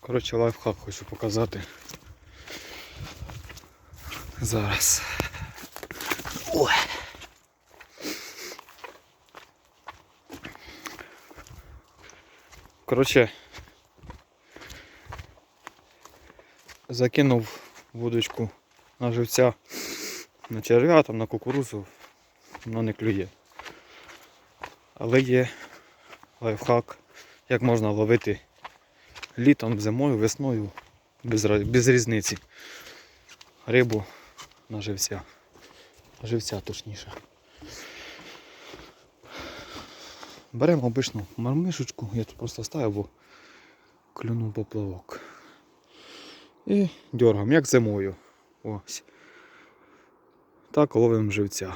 Коротше, лайфхак хочу показати. Зараз. Ой. Коротше, закинув вудочку на живця на черв'я, там на кукурузу, воно не клює. Але є лайфхак, як можна ловити літом, зимою, весною, без, без різниці. Рибу на живця. Живця точніше. Беремо обичну мармишечку, я тут просто ставив, бо клюнув поплавок. І дергаємо, як зимою. Ось. Так ловимо живця.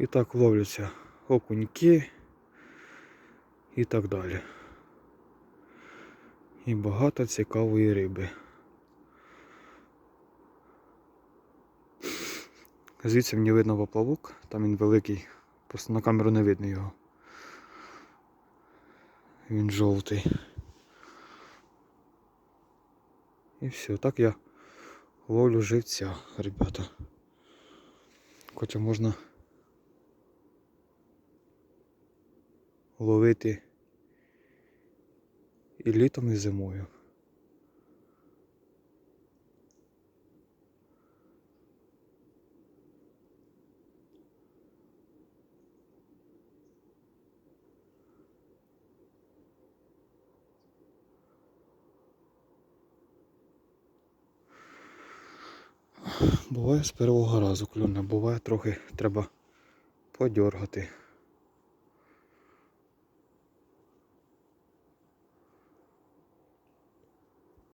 І так ловляться окуньки і так далі. І багато цікавої риби. Звідси мені видно поплавок, там він великий, просто на камеру не видно його. Він жовтий. І все, так я ловлю живця, ребята. Хоча можна ловити і літом, і зимою. Буває з першого разу клюне, буває трохи треба подергати.